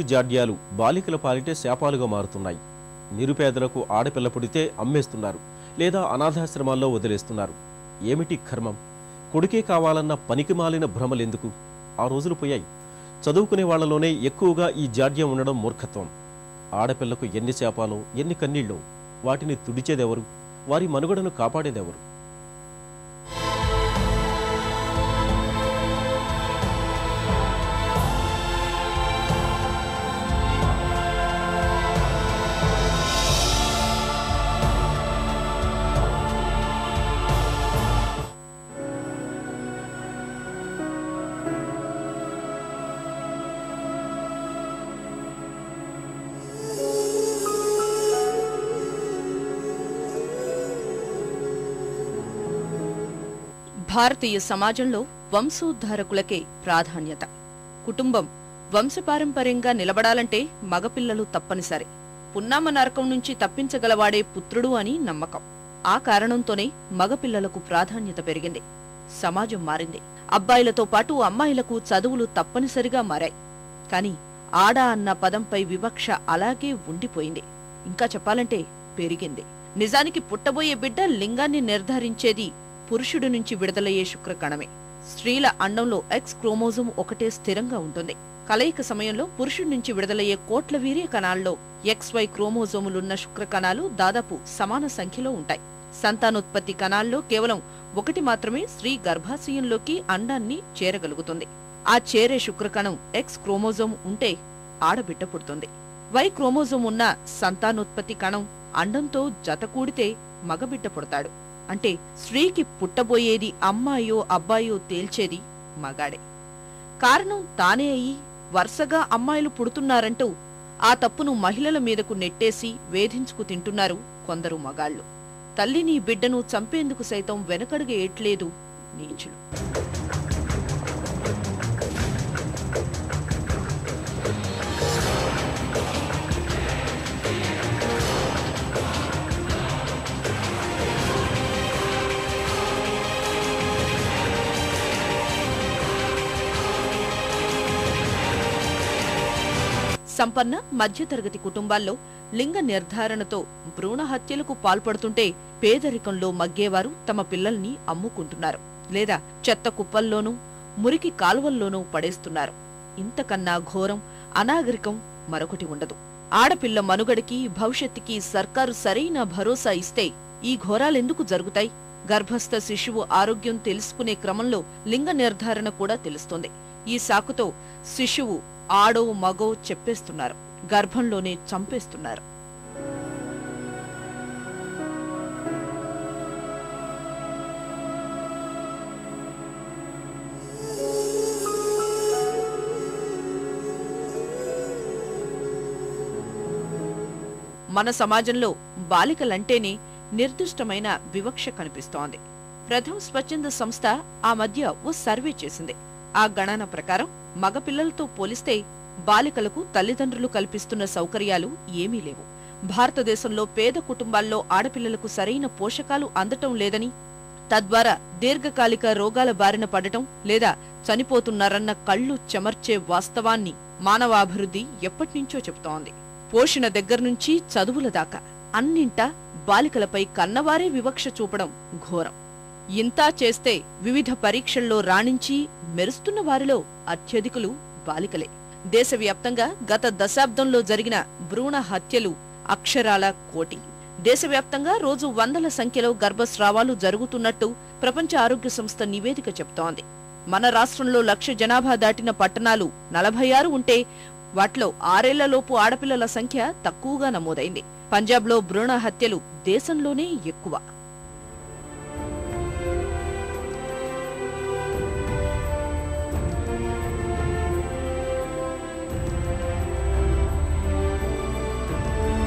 జాడ్యాలు బాలికల పాలిటే శాపాలుగా మారుతున్నాయి. నిరుపేదలకు ఆడపిల్ల పుడితే అమ్మేస్తున్నారు లేదా అనాథాశ్రమాల్లో వదిలేస్తున్నారు. ఏమిటి కర్మం? కొడుకే కావాలన్న పనికిమాలిన భ్రమలెందుకు ఆ రోజులు పోయాయి. చదువుకునే వాళ్ళలోనే ఎక్కువగా ఈ జాడ్యం ఉండడం మూర్ఖత్వం. ఆడపిల్లకు ఎన్ని శాపాలో ఎన్ని కన్నీళ్ళో? వాటిని తుడిచేదెవరు? వారి మనుగడను కాపాడేదెవరు? భారతీయ సమాజంలో వంశోద్ధారకులకే ప్రాధాన్యత. కుటుంబం వంశపారంపర్యంగా నిలబడాలంటే మగపిల్లలు తప్పనిసరి. పున్నామ నరకం నుంచి తప్పించగలవాడే పుత్రుడు అని నమ్మకం. ఆ కారణంతోనే మగపిల్లలకు ప్రాధాన్యత పెరిగింది. సమాజం మారింది. అబ్బాయిలతో పాటు అమ్మాయిలకు చదువులు తప్పనిసరిగా మారాయి. కాని ఆడ అన్న పదంపై వివక్ష అలాగే ఉండిపోయింది. ఇంకా చెప్పాలంటే పెరిగింది. నిజానికి పుట్టబోయే బిడ్డ లింగాన్ని నిర్ధారించేది పురుషుడి నుంచి విడుదలయ్యే శుక్రకణమే స్త్రీల అండంలో ఎక్స్ క్రోమోజోమ్ ఒకటే స్థిరంగా ఉంటుంది. కలయిక సమయంలో పురుషుడి నుంచి విడుదలయ్యే కోట్ల వీర్య కణాల్లో ఎక్స్ వై క్రోమోజోములున్న శుక్ర కణాలు దాదాపు సమాన సంఖ్యలో ఉంటాయి. సంతానోత్పత్తి కణాల్లో కేవలం ఒకటి మాత్రమే స్త్రీ గర్భాశయంలోకి అండాన్ని చేరగలుగుతుంది. ఆ చేరే శుక్రకణం ఎక్స్ క్రోమోజోమ్ ఉంటే ఆడబిడ్డ పుడుతుంది. వై క్రోమోజోమ్ ఉన్న సంతానోత్పత్తి కణం అండంతో జతకూడితే మగబిడ్డ పుడతాడు. అంటే స్త్రీకి పుట్టబోయేది అమ్మాయో అబ్బాయో తేల్చేది మగాడే. కారణం తానే అయి వరుసగా అమ్మాయిలు పుడుతున్నారంటూ ఆ తప్పును మహిళల మీదకు నెట్టేసి వేధించుకు తింటున్నారు కొందరు మగాళ్ళు. తల్లిని బిడ్డను చంపేందుకు సైతం వెనకడుగు ఏట్లేదు నీచులు. సంపన్న మధ్యతరగతి కుటుంబాల్లో లింగ నిర్ధారణతో భ్రూణ హత్యలకు పాల్పడుతుంటే పేదరికంలో మగ్గేవారు తమ పిల్లల్ని అమ్ముకుంటున్నారు లేదా చెత్త కుప్పల్లోనూ మురికి కాలువల్లోనూ పడేస్తున్నారు. ఇంతకన్నా ఘోరం అనాగరికం మరొకటి ఉండదు. ఆడపిల్ల మనుగడకి భవిష్యత్తుకి సర్కారు సరైన భరోసా ఇస్తే ఈ ఘోరాలెందుకు జరుగుతాయి? గర్భస్థ శిశువు ఆరోగ్యం తెలుసుకునే క్రమంలో లింగ నిర్ధారణ కూడా తెలుస్తుంది. ఈ సాకుతో శిశువు ఆడో మగో చెప్పేస్తున్నారు. గర్భంలోనే చంపేస్తున్నారు. మన సమాజంలో బాలికలంటేనే నిర్దిష్టమైన వివక్ష కనిపిస్తోంది. ప్రథమ్ స్వచ్ఛంద సంస్థ ఆ మధ్య ఓ సర్వే చేసింది. ఆ గణన ప్రకారం మగపిల్లలతో పోలిస్తే బాలికలకు తల్లిదండ్రులు కల్పిస్తున్న సౌకర్యాలు ఏమీ లేవు. భారతదేశంలో పేద కుటుంబాల్లో ఆడపిల్లలకు సరైన పోషకాలు అందటం లేదని తద్వారా దీర్ఘకాలిక రోగాల బారిన పడటం లేదా చనిపోతున్నారన్న కళ్ళు చెమర్చే వాస్తవాన్ని మానవాభివృద్ధి ఎప్పటినుంచో చెబుతోంది. పోషణ దగ్గర్నుంచి చదువుల దాకా అన్నింటా బాలికలపై కన్నవారే వివక్ష చూపడం ఘోరం. ఇంతా చేస్తే వివిధ పరీక్షల్లో రాణించి మెరుస్తున్న వారిలో అత్యధికులు బాలికలే. దేశవ్యాప్తంగా గత దశాబ్దంలో జరిగిన భ్రూణ హత్యలు అక్షరాల కోటి. దేశవ్యాప్తంగా రోజు వందల సంఖ్యలో గర్భస్రావాలు జరుగుతున్నట్టు ప్రపంచ ఆరోగ్య సంస్థ నివేదిక చెప్తోంది. మన రాష్ట్రంలో లక్ష జనాభా దాటిన పట్టణాలు నలభై ఆరు ఉంటే వాటిలో ఆరేళ్ళలోపు ఆడపిల్లల సంఖ్య తక్కువగా నమోదైంది. పంజాబ్లో భ్రూణ హత్యలు దేశంలోనే ఎక్కువ.